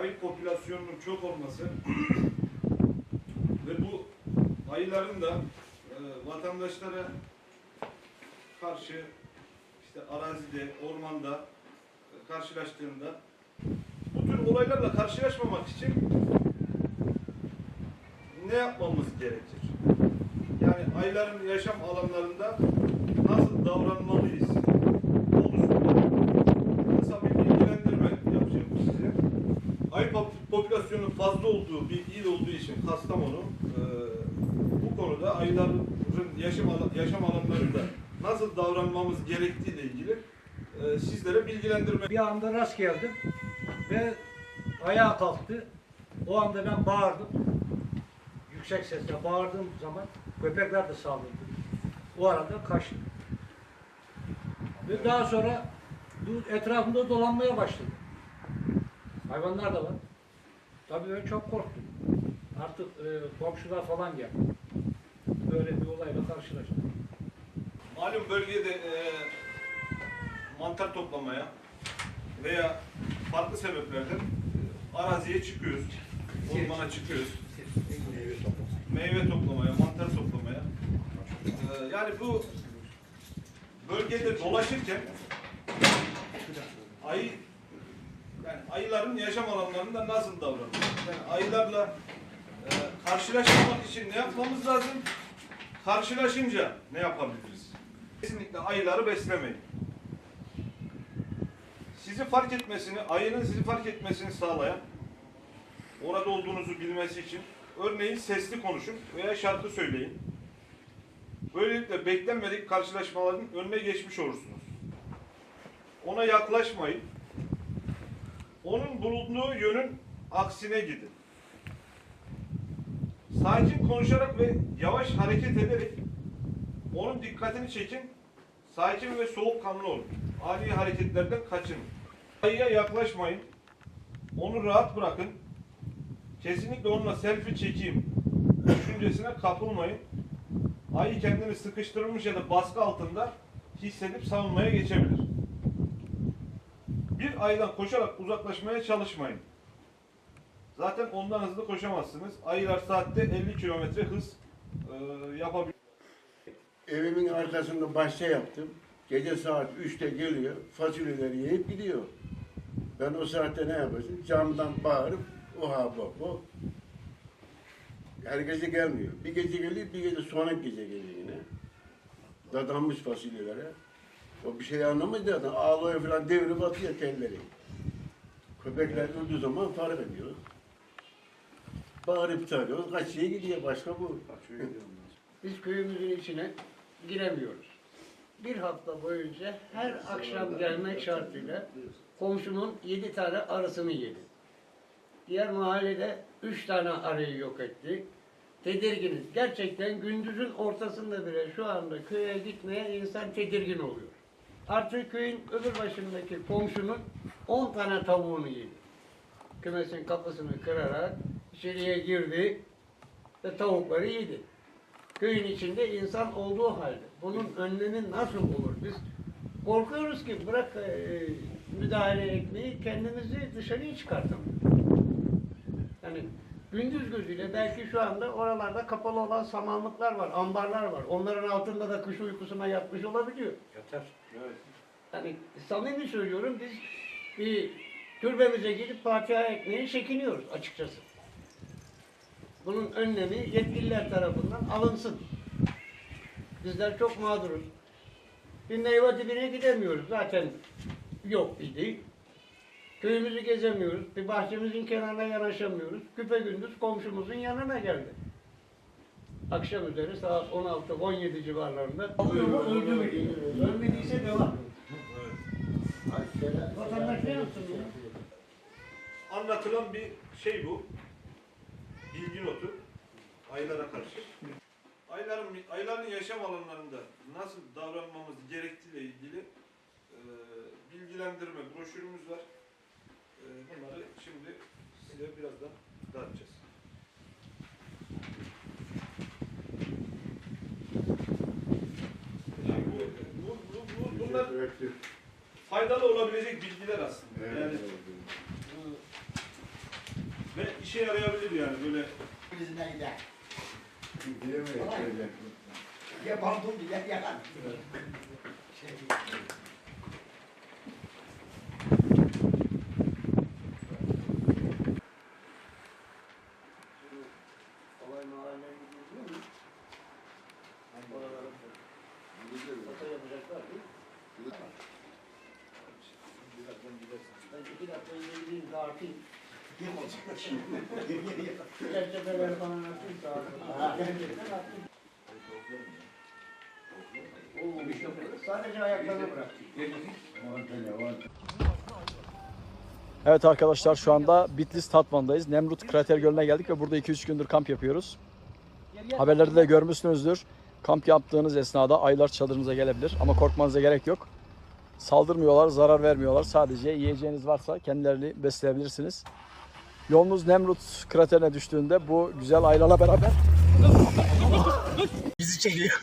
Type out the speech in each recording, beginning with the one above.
ayı popülasyonunun çok olması ve bu ayıların da e, vatandaşlara karşı işte arazide, ormanda e, karşılaştığında bu tür olaylarla karşılaşmamak için ne yapmamız gerekir? Yani ayıların yaşam alanlarında nasıl davranmalıyız? konusunda kısa bir bilgilendirme yapacağım size. Ayı pop- popülasyonunun fazla olduğu bir il olduğu için Kastamonu e, bu konuda ayıların yaşam, yaşam alanlarında nasıl davranmamız gerektiği ile ilgili e, sizlere bilgilendirme Bir anda rast geldim ve ayağa kalktı. O anda ben bağırdım. Yüksek sesle bağırdığım zaman köpekler de saldırdı. O arada kaçtı. Ve daha sonra etrafında dolanmaya başladı. Hayvanlar da var. Tabii ben çok korktum. Artık e, komşular falan geldi. Böyle bir olayla karşılaştım. Malum bölgede e, mantar toplamaya veya farklı sebeplerden e, araziye çıkıyoruz. Ormana çıkıyoruz. Meyve toplamaya, mantar toplamaya. E, yani bu bölgede dolaşırken ayı yani ayıların yaşam alanlarında nasıl davranıyoruz? Yani ayılarla e, karşılaşmamak için ne yapmamız lazım? Karşılaşınca ne yapabiliriz? Kesinlikle ayıları beslemeyin. Sizi fark etmesini, ayının sizi fark etmesini sağlayan, orada olduğunuzu bilmesi için örneğin sesli konuşun veya şarkı söyleyin. Böylelikle beklenmedik karşılaşmaların önüne geçmiş olursunuz. Ona yaklaşmayın. Onun bulunduğu yönün aksine gidin. Sakin konuşarak ve yavaş hareket ederek onun dikkatini çekin. Sakin ve soğukkanlı olun. Ani hareketlerden kaçının. Ayıya yaklaşmayın. Onu rahat bırakın. Kesinlikle onunla selfie çekeyim düşüncesine kapılmayın. Ayı kendini sıkıştırılmış ya da baskı altında hissedip savunmaya geçebilir. Ayıdan koşarak uzaklaşmaya çalışmayın. Zaten ondan hızlı koşamazsınız. Ayılar saatte 50 kilometre hız e, yapabilir. Evimin arkasında bahçe yaptım. Gece saat 3'te geliyor, fasulyeleri yiyip gidiyor. Ben o saatte ne yapacağım? Camdan bağırıp oha o. Her gece gelmiyor. Bir gece geliyor, bir gece sonraki gece geliyor yine. Dadanmış fasulyelere. O bir şey anlamıyor zaten. Ağlıyor falan devrip atıyor telleri. Köpekler durduğu zaman fark ediyoruz. Bağırıp çağırıyoruz. Kaçıya gidiyor. Başka bu. Biz köyümüzün içine giremiyoruz. Bir hafta boyunca her akşam gelmek şartıyla komşumun yedi tane arısını yedi. Diğer mahallede üç tane arıyı yok etti. Tedirginiz. Gerçekten gündüzün ortasında bile şu anda köye gitmeye insan tedirgin oluyor. Artık köyün öbür başındaki komşunun 10 tane tavuğunu yedi. Kümesin kapısını kırarak içeriye girdi ve tavukları yedi köyün içinde insan olduğu halde bunun önlemi nasıl olur? Biz korkuyoruz ki bırak e, müdahale etmeyi kendimizi dışarıya çıkartalım. Yani gündüz gözüyle belki şu anda oralarda kapalı olan samanlıklar var, ambarlar var. Onların altında da kış uykusuna yatmış olabiliyor. Yeter. Evet. Yani samimi söylüyorum biz bir türbemize gidip Fatiha etmeye çekiniyoruz açıkçası. Bunun önlemi yetkililer tarafından alınsın. Bizler çok mağduruz. Bir meyve dibine gidemiyoruz. Zaten yok idi. Köyümüzü gezemiyoruz. Bir bahçemizin kenarına yanaşamıyoruz. Küpe gündüz komşumuzun yanına geldi. Akşam üzeri saat 16-17 civarlarında öldü mü. Ölmediyse devam. Evet. Vatandaş ne yapsın ya? Anlatılan bir şey bu. Bilgi notu. Ayılara karşı. Ayıların, ayıların yaşam alanlarında nasıl davranmamız gerektiğiyle ilgili e, bilgilendirme broşürümüz var. Bunları şimdi size birazdan dağıtacağız. Yani bu, bu, bu, bu, bunlar faydalı olabilecek bilgiler aslında. Yani ve işe yarayabilir yani böyle Yüzünden gider. Bilemeyiz şöyle. Ya bantum gider yalan. Şey, Evet arkadaşlar şu anda Bitlis Tatvan'dayız. Nemrut Krater Gölü'ne geldik ve burada 2-3 gündür kamp yapıyoruz. Haberlerde de görmüşsünüzdür. Kamp yaptığınız esnada aylar çadırınıza gelebilir ama korkmanıza gerek yok. Saldırmıyorlar, zarar vermiyorlar. Sadece yiyeceğiniz varsa kendilerini besleyebilirsiniz. Yolunuz Nemrut kraterine düştüğünde bu güzel aylarla beraber bizi çekiyor.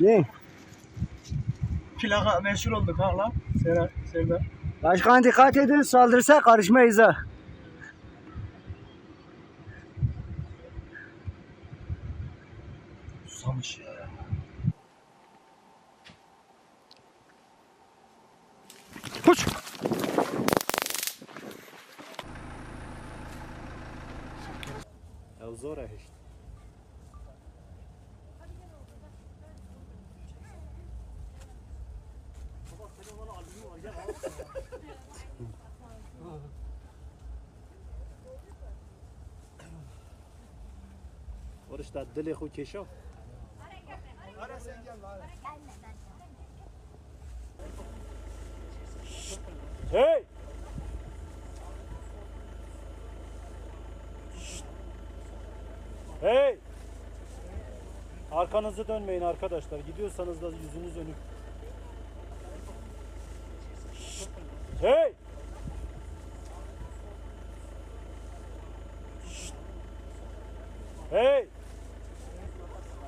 Ne? Plaka meşhur olduk hala. Sera, Serdar. Başkan dikkat edin saldırırsa karışmayız ha. Susamış ya. Koş! Ya zor ya işte. Orada dili xu keşo. Hey! Hey! Arkanızı dönmeyin arkadaşlar. Gidiyorsanız da yüzünüz önük. Şşt! Hey! Şşt! Hey!